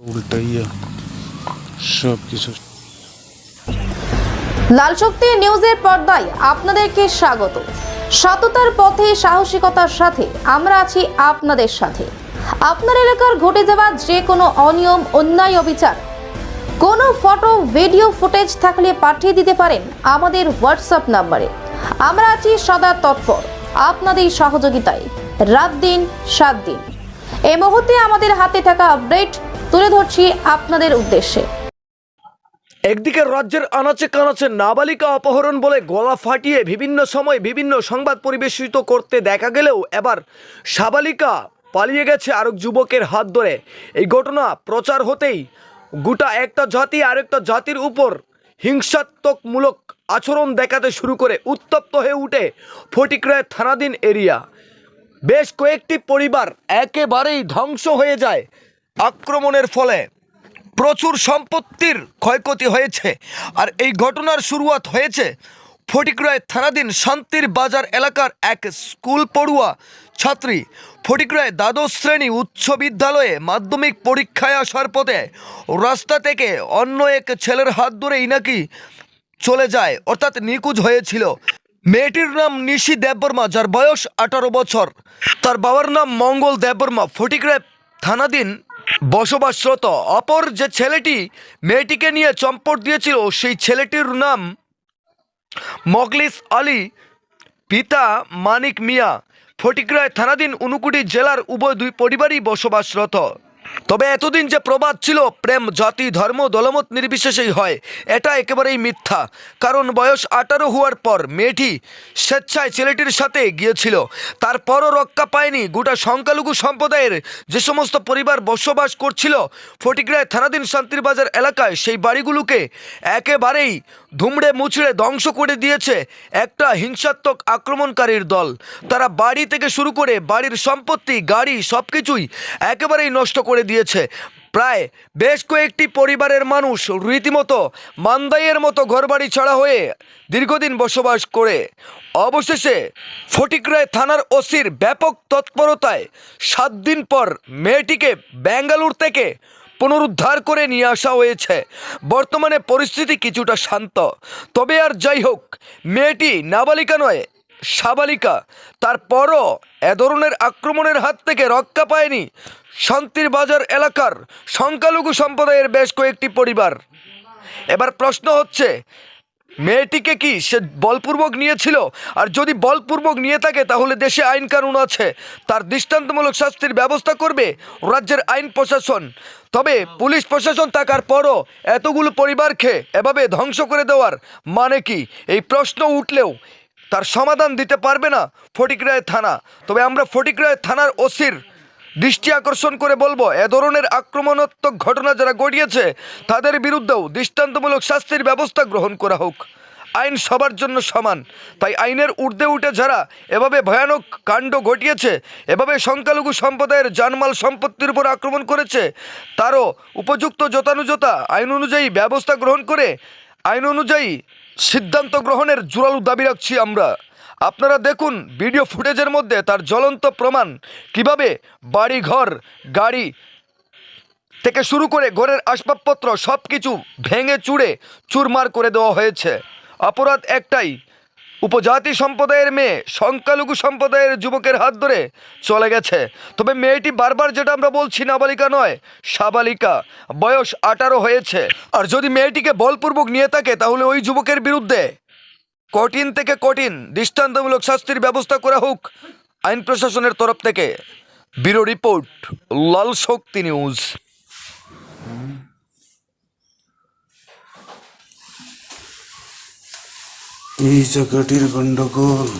উল্টাইয়া লাল শক্তি নিউজের পর্দায় আপনাদেরকে স্বাগত। সততার পথে, সাহসিকতার সাথে আমরা আছি আপনাদের সাথে। আপনার এলাকার ঘটে যাওয়া যে কোনো অনিয়ম, অন্যায়, অবিচার, কোনো ফটো, ভিডিও, ফুটেজ থাকলে পাঠিয়ে দিতে পারেন আমাদের হোয়াটসঅ্যাপ নাম্বারে। আমরা আছি সদা তৎপর, আপনাদের সহযোগিতায়, রাত দিন, সাত দিন। এই মুহূর্তে আমাদের হাতে থাকা আপডেট তুলে ধরছি আপনাদের উদ্দেশ্যে। একদিকে রাজ্যের আনাচে কানাচে নাবালিকা অপহরণ বলে গলা ফাটিয়ে বিভিন্ন সময় বিভিন্ন সংবাদ পরিবেশিত করতে দেখা গেলেও এবার সাবালিকা পালিয়ে গেছে আরেক যুবকের হাত ধরে। এই ঘটনা প্রচার হতেই গোটা একটা জাতি আরেকটা জাতির উপর হিংসাত্মকমূলক আচরণ দেখাতে শুরু করে উত্তপ্ত হয়ে উঠে ফটিকরায় থানাধীন এরিয়া। বেশ কয়েকটি পরিবার একেবারেই ধ্বংস হয়ে যায়। আক্রমণের ফলে প্রচুর সম্পত্তির ক্ষয়ক্ষতি হয়েছে। আর এই ঘটনার শুরুয়াত হয়েছে ফটিকরায় থানাধীন শান্তির বাজার এলাকার এক স্কুল পড়ুয়া ছাত্রী। ফটিকরায় দ্বাদশ শ্রেণি উচ্চ বিদ্যালয়ে মাধ্যমিক পরীক্ষায় আসার পথে রাস্তা থেকে অন্য এক ছেলের হাত ধরেই নাকি চলে যায়, অর্থাৎ নিখোঁজ হয়েছিল। মেয়েটির নাম নিশি দেববর্মা, যার বয়স আঠারো বছর। তার বাবার নাম মঙ্গল দেববর্মা। ফটিকরায় থানাধীন বসবাসরত। অপর যে ছেলেটি মেয়েটিকে নিয়ে চম্পট দিয়েছিল, সেই ছেলেটির নাম মগলিস আলী। পিতা মানিক মিয়া। ফটিকরায় থানাধীন উনুকুটি জেলার উভয় দুই পরিবারই বসবাসরত। তবে এতদিন যে প্রবাদ ছিল, প্রেম, জাতি, ধর্ম, দলমত নির্বিশেষেই হয়, এটা একেবারেই মিথ্যা। কারণ বয়স আঠারো হওয়ার পর মেয়েটি স্বেচ্ছায় ছেলেটির সাথে গিয়েছিল। তারপরও রক্ষা পায়নি। গোটা সংখ্যালঘু সম্প্রদায়ের যে সমস্ত পরিবার বসবাস করছিল, ফটিকরায় থানাধীন শান্তির বাজার এলাকায় সেই বাড়িগুলোকে একেবারেই ধুমড়ে মুচড়ে ধ্বংস করে দিয়েছে একটা হিংসাত্মক আক্রমণকারীর দল। তারা বাড়ি থেকে শুরু করে বাড়ির সম্পত্তি, গাড়ি সব কিছুই একেবারেই নষ্ট করে দিয়েছে। প্রায় বেশ কয়েকটি পরিবারের মানুষ রীতিমতো মান্দাইয়ের মতো ঘরবাড়ি ছাড়া হয়ে দীর্ঘদিন বসবাস করে। অবশেষে ফটিকরায় থানার ওসির ব্যাপক তৎপরতায় সাত দিন পর মেয়েটিকে ব্যাঙ্গালোর থেকে পুনরুদ্ধার করে নিয়ে আসা হয়েছে। বর্তমানে পরিস্থিতি কিছুটা শান্ত। তবে আর যাই হোক, মেয়েটি নাবালিকা নয়, সাবালিকা। তারপরও এ ধরনের আক্রমণের হাত থেকে রক্ষা পায়নি শান্তির বাজার এলাকার সংখ্যালঘু সম্প্রদায়ের বেশ কয়েকটি পরিবার। এবার প্রশ্ন হচ্ছে মেয়েটিকে কি সে বলপূর্বক নিয়েছিল? আর যদি বলপূর্বক নিয়ে থাকে, তাহলে দেশে আইন কানুন আছে। তার দৃষ্টান্তমূলক শাস্তির ব্যবস্থা করবে রাজ্যের আইন প্রশাসন। তবে পুলিশ প্রশাসন থাকার পরও এতগুলো পরিবারকে এভাবে ধ্বংস করে দেওয়ার মানে কি? এই প্রশ্ন উঠলেও তার সমাধান দিতে পারবে না ফটিকরায় থানা। তবে আমরা ফটিকরায় থানার ওসির দৃষ্টি আকর্ষণ করে বলব, এ ধরনের আক্রমণাত্মক ঘটনা যারা ঘটিয়েছে, তাদের বিরুদ্ধেও দৃষ্টান্তমূলক শাস্তির ব্যবস্থা গ্রহণ করা হোক। আইন সবার জন্য সমান, তাই আইনের ঊর্ধ্বে উঠে যারা এভাবে ভয়ানক কাণ্ড ঘটিয়েছে, এভাবে সংখ্যালঘু সম্প্রদায়ের জানমাল সম্পত্তির উপর আক্রমণ করেছে, তারও উপযুক্ত যথানুযথা আইন অনুযায়ী ব্যবস্থা গ্রহণ করে, আইন অনুযায়ী সিদ্ধান্ত গ্রহণের জোরালো দাবি রাখছি আমরা। আপনারা দেখুন ভিডিও ফুটেজের মধ্যে তার জ্বলন্ত প্রমাণ। কীভাবে বাড়ি ঘর গাড়ি থেকে শুরু করে ঘরের আসবাবপত্র সব কিছু ভেঙে চুড়ে চুরমার করে দেওয়া হয়েছে। অপরাধ একটাই, উপজাতি সম্প্রদায়ের মেয়ে সংখ্যালঘু সম্প্রদায়ের যুবকের হাত ধরে চলে গেছে। তবে মেয়েটি বারবার যেটা আমরা বলছি নাবালিকা নয়, সাবালিকা। বয়স আঠারো হয়েছে। আর যদি মেয়েটিকে বলপূর্বক নিয়ে থাকে, তাহলে ওই যুবকের বিরুদ্ধে কঠিন থেকে কঠিন দৃষ্টান্তমূলক শাস্তির ব্যবস্থা করা হোক আইন প্রশাসনের তরফ থেকে। Bureau report Lal Shakti news. এই জায়গাটির গন্ডগোল।